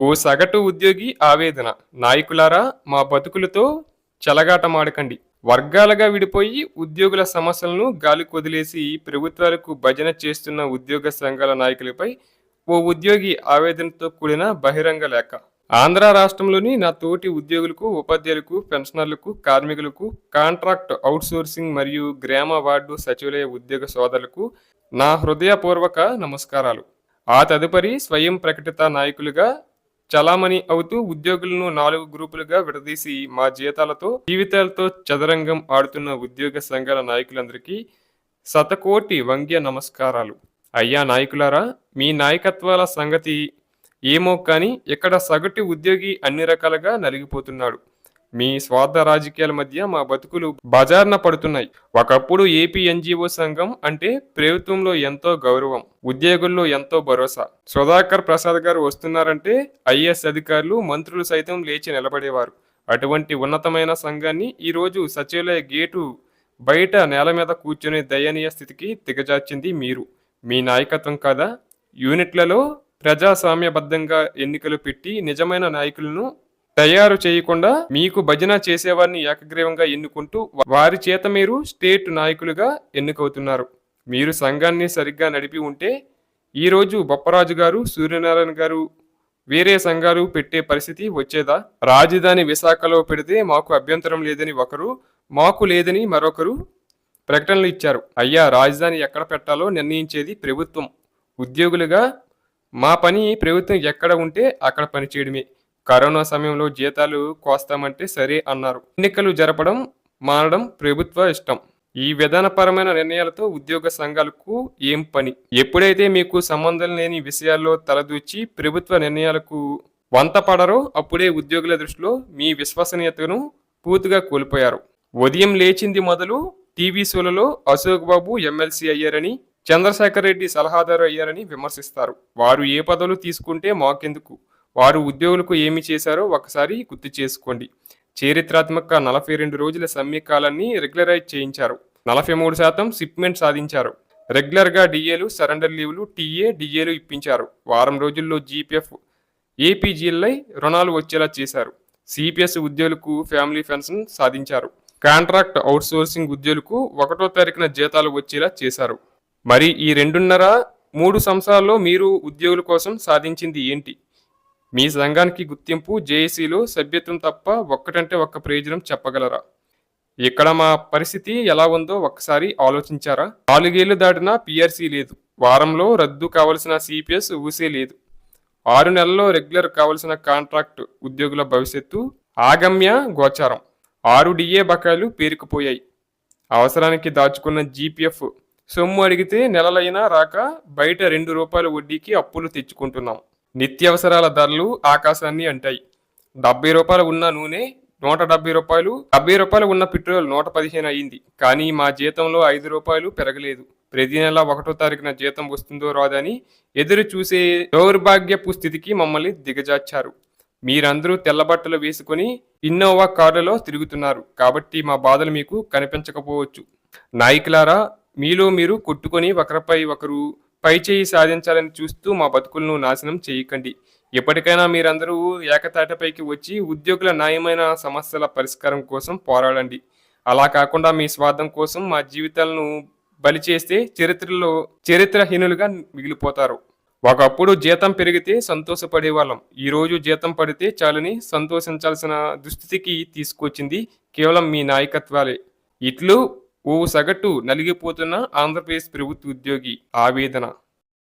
ఓ సగటు ఉద్యోగి ఆవేదన. నాయకులారా మా బతుకులతో చలగాటమాడకండి. వర్గాలుగా విడిపోయి ఉద్యోగుల సమస్యలను గాలి కొదిలేసి ప్రభుత్వాలకు భజన చేస్తున్న ఉద్యోగ సంఘాల నాయకులపై ఓ ఉద్యోగి ఆవేదనతో కూడిన బహిరంగ లేఖ. ఆంధ్ర రాష్ట్రంలోని నా తోటి ఉద్యోగులకు ఉపాధ్యాయులకు పెన్షనర్లకు కార్మికులకు కాంట్రాక్ట్ అవుట్సోర్సింగ్ మరియు గ్రామ వార్డు సచివాలయ ఉద్యోగ సోదరులకు నా హృదయపూర్వక నమస్కారాలు. ఆ తదుపరి స్వయం ప్రకటిత నాయకులుగా చలామణి అవుతూ ఉద్యోగులను నాలుగు గ్రూపులుగా విడదీసి మా జీతాలతో జీవితాలతో చదరంగం ఆడుతున్న ఉద్యోగ సంఘాల నాయకులందరికీ శతకోటి వంగ్య నమస్కారాలు. అయ్యా నాయకులారా మీ నాయకత్వాల సంగతి ఏమో కానీ ఇక్కడ సగటు ఉద్యోగి అన్ని రకాలుగా నలిగిపోతున్నాడు. మీ స్వార్థ రాజకీయాల మధ్య మా బతుకులు బజార్న పడుతున్నాయి. ఒకప్పుడు ఏపీ ఎన్జిఓ సంఘం అంటే ప్రభుత్వంలో ఎంతో గౌరవం ఉద్యోగుల్లో ఎంతో భరోసా. సుధాకర్ ప్రసాద్ గారు వస్తున్నారంటే ఐఏఎస్ అధికారులు మంత్రులు సైతం లేచి నిలబడేవారు. అటువంటి ఉన్నతమైన సంఘాన్ని ఈరోజు సచివాలయ గేటు బయట నేల మీద కూర్చునే దయనీయ స్థితికి దిగజార్చింది మీరు. మీ నాయకత్వం కాదా? యూనిట్లలో ప్రజాస్వామ్యబద్ధంగా ఎన్నికలు పెట్టి నిజమైన నాయకులను తయారు చేయకుండా మీకు భజన చేసేవారిని ఏకగ్రీవంగా ఎన్నుకుంటూ వారి చేత మీరు స్టేట్ నాయకులుగా ఎన్నుకవుతున్నారు. మీరు సంఘాన్ని సరిగ్గా నడిపి ఉంటే ఈరోజు బొప్పరాజు గారు సూర్యనారాయణ గారు వేరే సంఘాలు పెట్టే పరిస్థితి వచ్చేదా? రాజధాని విశాఖలో పెడితే మాకు అభ్యంతరం లేదని ఒకరు మాకు లేదని మరొకరు ప్రకటనలు ఇచ్చారు. అయ్యా రాజధాని ఎక్కడ పెట్టాలో నిర్ణయించేది ప్రభుత్వం. ఉద్యోగులుగా మా పని ప్రభుత్వం ఎక్కడ ఉంటే అక్కడ పని చేయడమే కరోనా సమయంలో జీతాలు కోస్తామంటే సరే అన్నారు. ఎన్నికలు జరపడం మానడం ప్రభుత్వ ఇష్టం. ఈ విధానపరమైన నిర్ణయాలతో ఉద్యోగ సంఘాలకు ఏం పని? ఎప్పుడైతే మీకు సంబంధం లేని విషయాల్లో తలదూచి ప్రభుత్వ నిర్ణయాలకు వంత పడరో అప్పుడే ఉద్యోగుల దృష్టిలో మీ విశ్వసనీయతను పూర్తిగా కోల్పోయారు. ఉదయం లేచింది మొదలు టీవీ షోలలో అశోక్ బాబు ఎమ్మెల్సీ అయ్యారని చంద్రశేఖర్ రెడ్డి సలహాదారు అయ్యారని విమర్శిస్తారు. వారు ఏ పదవులు తీసుకుంటే మాకెందుకు? వారు ఉద్యోగులకు ఏమి చేశారో ఒకసారి గుర్తు చేసుకోండి. చారిత్రాత్మక నలభై రెండు రోజుల సమ్మె కాలాన్ని రెగ్యులరైజ్ చేయించారు. నలభై మూడు శాతం షిప్మెంట్ సాధించారు. రెగ్యులర్గా డిఏలు సరెండర్ లీవ్లు టీఏ డిఏలు ఇప్పించారు. వారం రోజుల్లో జీపీఎఫ్ ఏపీజీఎల్ఐ రుణాలు వచ్చేలా చేశారు. సిపిఎస్ ఉద్యోగులకు ఫ్యామిలీ పెన్షన్ సాధించారు. కాంట్రాక్ట్ అవుట్సోర్సింగ్ ఉద్యోగులకు ఒకటో తారీఖున జీతాలు వచ్చేలా చేశారు. మరి ఈ రెండున్నర మూడు సంవత్సరాల్లో మీరు ఉద్యోగుల కోసం సాధించింది ఏంటి? మీ సంఘానికి గుర్తింపు జేఏసీలో సభ్యత్వం తప్ప ఒక్కటంటే ఒక్క ప్రయోజనం చెప్పగలరా? ఇక్కడ మా పరిస్థితి ఎలా ఉందో ఒక్కసారి ఆలోచించారా? నాలుగేళ్ళు దాటినా పిఆర్సీ లేదు. వారంలో రద్దు కావలసిన సిపిఎస్ ఊసే లేదు. ఆరు నెలల్లో రెగ్యులర్ కావలసిన కాంట్రాక్ట్ ఉద్యోగుల భవిష్యత్తు ఆగమ్య గోచారం. ఆరు డిఏ బకాయిలు పేరుకుపోయాయి. అవసరానికి దాచుకున్న జీపీఎఫ్ సొమ్ము అడిగితే నెలలైనా రాక బయట రెండు రూపాయల వడ్డీకి అప్పులు తెచ్చుకుంటున్నాం. నిత్యావసరాల ధరలు ఆకాశాన్ని అంటాయి. డెబ్బై రూపాయలు ఉన్న నూనె నూట డెబ్బై రూపాయలు డెబ్బై రూపాయలు ఉన్న పెట్రోల్ నూట పదిహేను అయింది. కానీ మా జీతంలో ఐదు రూపాయలు పెరగలేదు. ప్రతి నెల ఒకటో తారీఖున జీతం వస్తుందో రాదని ఎదురు చూసే దౌర్భాగ్యపు స్థితికి మమ్మల్ని దిగజార్చారు. మీరందరూ తెల్లబట్టలు వేసుకుని ఇన్నోవా కార్లలో తిరుగుతున్నారు. కాబట్టి మా బాధలు మీకు కనిపించకపోవచ్చు. నాయకులారా మీలో మీరు కొట్టుకొని ఒకరిపై ఒకరు పై చేయి సాధించాలని చూస్తూ మా బతుకులను నాశనం చేయకండి. ఎప్పటికైనా మీరందరూ ఏకతాటపైకి వచ్చి ఉద్యోగుల న్యాయమైన సమస్యల పరిష్కారం కోసం పోరాడండి. అలా కాకుండా మీ స్వార్థం కోసం మా జీవితాలను బలి చేస్తే చరిత్రలో చరిత్రహీనులుగా మిగిలిపోతారు. ఒకప్పుడు జీతం పెరిగితే సంతోషపడే వాళ్ళం ఈరోజు జీతం పడితే చాలని సంతోషించాల్సిన దుస్థితికి తీసుకొచ్చింది కేవలం మీ నాయకత్వాలే. ఇట్లు ఓ సగటు నలిగిపోతున్న ఆంధ్రప్రదేశ్ ప్రభుత్వ ఉద్యోగి ఆవేదన.